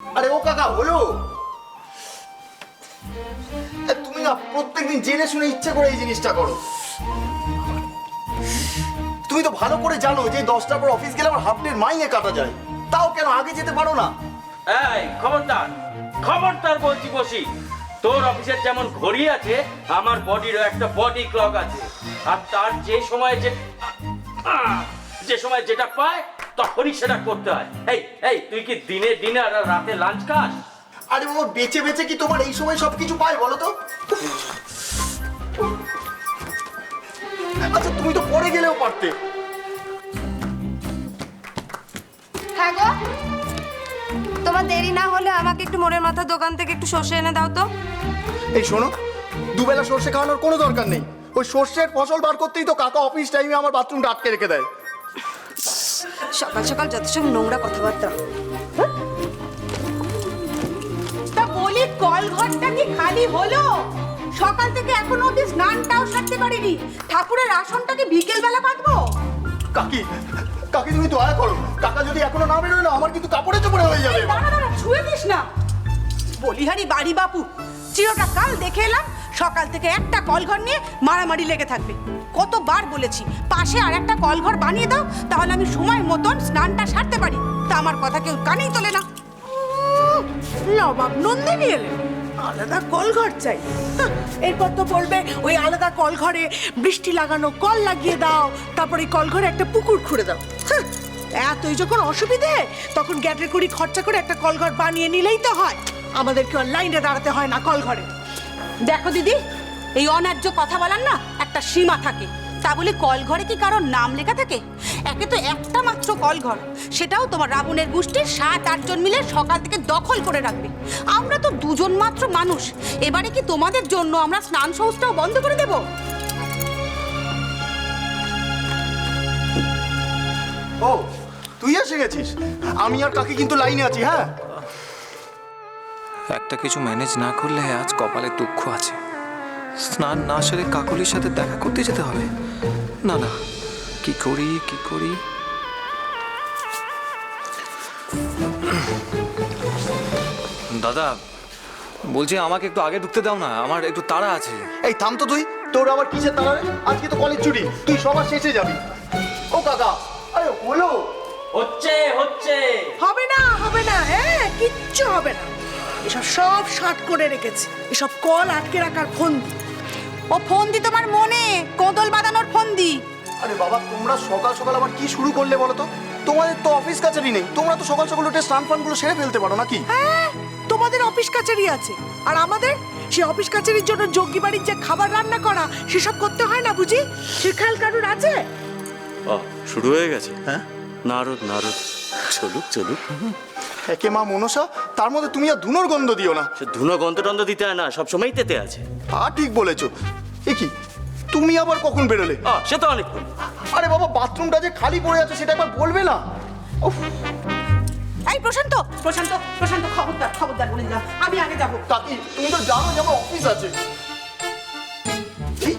আরে ও কাকা, হলো? তুমি না প্রত্যেকদিন জেনে শুনে ইচ্ছে করে এই জিনিসটা করো। তুমি তো ভালো করে জানো যে দশটার পর অফিস গেলে আমার হাফ মাইনে কাটা যায়। তাও কেন আগে যেতে পারো না? এই, খবরদার খবরদার বলছি বসি। তোর অফিসের যেমন ঘড়ি আছে, আমার বডিরও একটা বডি ক্লক আছে। আর তার যে সময় যে যে সময় যেটা পায় তখনই সেটা করতে হয়। এই এই তুই কি দিনে ডিনার আর রাতে লাঞ্চ খাস? আরে বাবা বেঁচে বেঁচে কি তোমার এই সময় সবকিছু পায় বলো তো? আচ্ছা তুমি তো পরে গেলেও পারতে। হ্যাঁ গো। তোমার দেরি না হলে আমাকে একটু মোড়ের মাথার দোকান থেকে একটু সর্ষে এনে দাও তো। এই শোনো দুবেলা সর্ষে খাওয়ানোর কোনো দরকার নেই। ওই সর্ষের ফসল বার করতেই তো কাকা অফিস টাইমে আমার বাথরুমটা আটকে রেখে দেয়। সকাল সকাল যত সব নোংরা কথাবার্তা। তা বলি কল ঘরটা কি খালি হলো? সকাল থেকে এখনও অব্দি স্নানটাও সারতে পারিনি। ঠাকুরের আসনটাকে বিকেল বেলা পাতবো কাকি কাকি তুমি দয়া করো। কাকা যদি এখনও না বেরোয় না আমার কিন্তু কাপড়ে চোপড়ে হয়ে যাবে দাঁড়া দাঁড়া ছুঁয়ে দিস না। বলিহারি বাড়ি বাপু চিরটা কাল দেখে এলাম সকাল থেকে একটা কলঘর নিয়ে মারামারি লেগে থাকবে। কতবার বলেছি পাশে আর একটা কলঘর বানিয়ে দাও তাহলে আমি সময় মতন স্নানটা সারতে পারি। তা আমার কথা কেউ কানেই তোলে না। নবাব নন্দিনী এলেন আলাদা কলঘর চাই। এরপর তো বলবে ওই আলাদা কলঘরে বৃষ্টি লাগানো কল লাগিয়ে দাও তারপর এই কলঘরে একটা পুকুর খুঁড়ে দাও। হাহ, এতই যখন অসুবিধে তখন গ্যাটের কুড়ি খরচা করে একটা কলঘর বানিয়ে নিলেই তো হয়। আমাদেরকে লাইনে দাঁড়াতে হয় না কলঘরে। দেখো দিদি, এই অন্যায্য কথা বলার না একটা সীমা থাকে। তা বলে কলঘরে কি কারোর নাম লেখা থাকে? একে তো একটা মাত্র কলঘর। সেটাও তোমার রাবণের গোষ্ঠীর সাত আটজন মিলে সকাল থেকে দখল করে রাখবে। আমরা তো দুজন মাত্র মানুষ। এবারে কি তোমাদের জন্য আমরা স্নান সৌচটাও বন্ধ করে দেব? ও, তুই এসে গেছিস? আমি আর কাকি কিন্তু লাইনে আছি হ্যাঁ? একটা কিছু ম্যানেজ না করলে আজ কপালে দুঃখ আছে। স্নান না সেরে কাকলির সাথে দেখা করতে যেতে হবে। না না কি করি কি করি? দাদা বলছি আমাকে একটু আগে ঢুকতে দাও না আমার একটু তাড়া আছে। এই থাম তো তুই তোর আবার কিসের তারা রে? আজকে তো কলেজ ছুটি তুই সবার শেষে যাবি। ও কাকা আরে হলো? হচ্ছে হচ্ছে। হবে না হবে না হ্যাঁ কিচ্ছু হবে না। এসব সব শার্ট করে রেখেছে। এসব কল আটকে রাখার ফন্দি। ও ফন্দি তোমার মনে? কোদল বাঁধানোর ফন্দি? আরে বাবা তোমরা সকাল সকাল আবার কি শুরু করলে বলো তো? তোমাদের তো অফিস কাছারি নেই। তোমরা তো সকাল সকাল উঠে স্নান ফানগুলো সেরে ফেলতে পারো নাকি? হ্যাঁ তোমাদের অফিস কাচারি আছে। আর আমাদের? সে অফিস কাচারির জন্য যোগ্যী বাড়ির যে খাবার রান্না করা সেসব করতে হয় না বুঝি? সে খেয়াল কারুর আছে? ও শুরু হয়ে গেছে? হ্যাঁ? নারদ নারদ। চলুক চলুক। একে মা মনসা তার মধ্যে তুমি আর ধুনোর গন্ধ দিও না। সে ধুনো গন্ধ টন্ধ দিতে হয় না সবসময়ই তেতে আছে। তা ঠিক বলেছ। এ কি? তুমি আবার কখন বেরোলে? আ, সে তো অনেকক্ষণ। আরে বাবা বাথরুমটা যে খালি পড়ে আছে সেটা একবার বলবে না। উফ, এই প্রশান্ত প্রশান্ত প্রশান্ত খবরদার খবরদার বলে দিলাম। আমি আগে যাব। কাকি তুমি তো জানো যে আমার অফিস আছে। এই,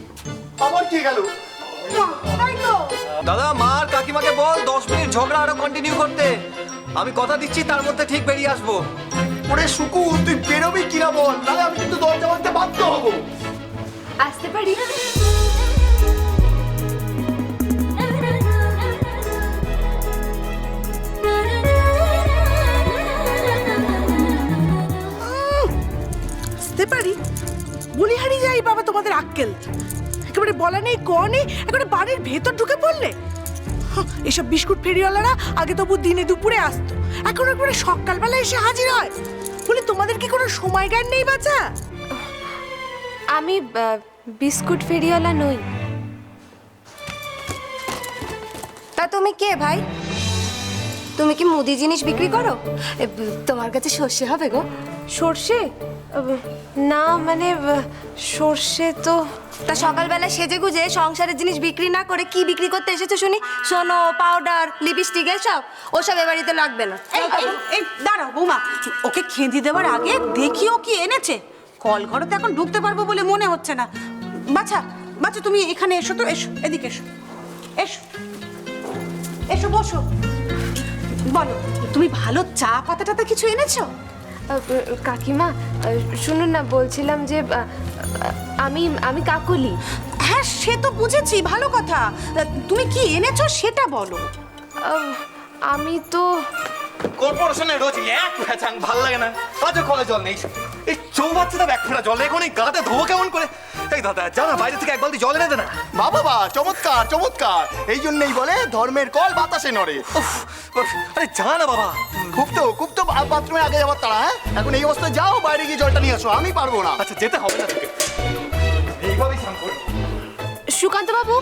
আবার কে গেল? দাদা মা আর কাকিমাকে বল দশ মিনিট ঝগড়া আরও কন্টিনিউ করতে। আমি কথা দিচ্ছি তার মধ্যে ঠিক বেরিয়ে আসব। ওরে সুকু তুই বেরোবি কিনা বল? তাহলে আমি কিন্তু দরজা মারতে বাধ্য হব। আসতে পারি? আসতে পারি? বলিহারি যাই বাবা তোমাদের আক্কেল। একেবারে বলা নেই ক নেই একেবারে বাড়ির ভেতর ঢুকে পড়লে। এসব বিস্কুট ফেরিওয়ালারা আগে তবু দিনে দুপুরে আসতো। এখন একবারে সকালবেলা এসে হাজির হয়। বলি, তোমাদের কি কোনো সময় জ্ঞান নেই বাচ্চা আমি বিস্কুট ফেরিওয়ালা নই। তা তুমি কে ভাই? তুমি কি মুদি জিনিস বিক্রি করো? তোমার কাছে সর্ষে হবে গো। সর্ষে? না মানে সর্ষে তো তা সকালবেলা সেজে গুজে সংসারের জিনিস বিক্রি না করে কি বিক্রি করতে এসেছ শুনি? সোনো পাউডার লিপস্টিক এসব? ওসব এ বাড়িতে লাগবে না। এই দাঁড়াও বৌমা। ওকে খেঁদি দেওয়ার আগে দেখিও কি এনেছে। কল ঘরে তো এখন ঢুকতে পারব বলে মনে হচ্ছে না। বাছা বাচ্চা তুমি এখানে এসো তো এসো এদিকে এসো। এসো। এসো বসো। বলো তুমি ভালো চা পাতা টাতা কিছু এনেছো? কাকিমা শুনুন না বলছিলাম যে আমি আমি কাকলি। হ্যাঁ সে তো বুঝেছি ভালো কথা। তুমি কি এনেছো সেটা বলো। আমি তো কর্পোরেশনের রোজ এক ফ্যাচাং ভালো লাগে না। আজ কলে জল নেই। এই চৌবাচ্চাটা এক ফোঁটা জল এখন এই গাতে ধোবো কেমন করে। এই দাদা যা না বাইরে থেকে এক বালতি জল এনে দে না। বাবা বা চমৎকার চমৎকার। এই জন্যই বলে ধর্মের কল বাতাসে নড়ে। উফ, উফ, আরে যা না বাবা। খুব তো খুব তো বা- বাথরুমে আগে যাবার তারা হ্যাঁ? এখন এই অবস্থায় যাও বাইরে গিয়ে জলটা নিয়ে আসো আমি পারব না। আচ্ছা যেতে হবে না তোকে। এইভাবেই স্নান করব সুকান্ত বাবু?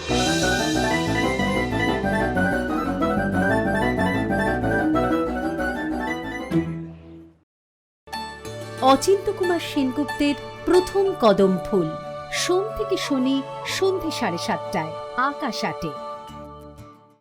অচিন্ত কুমার সেনগুপ্তের প্রথম কদম ফুল। সোম থেকে শনি সন্ধে সাড়ে সাতটায় আকাশ আটে।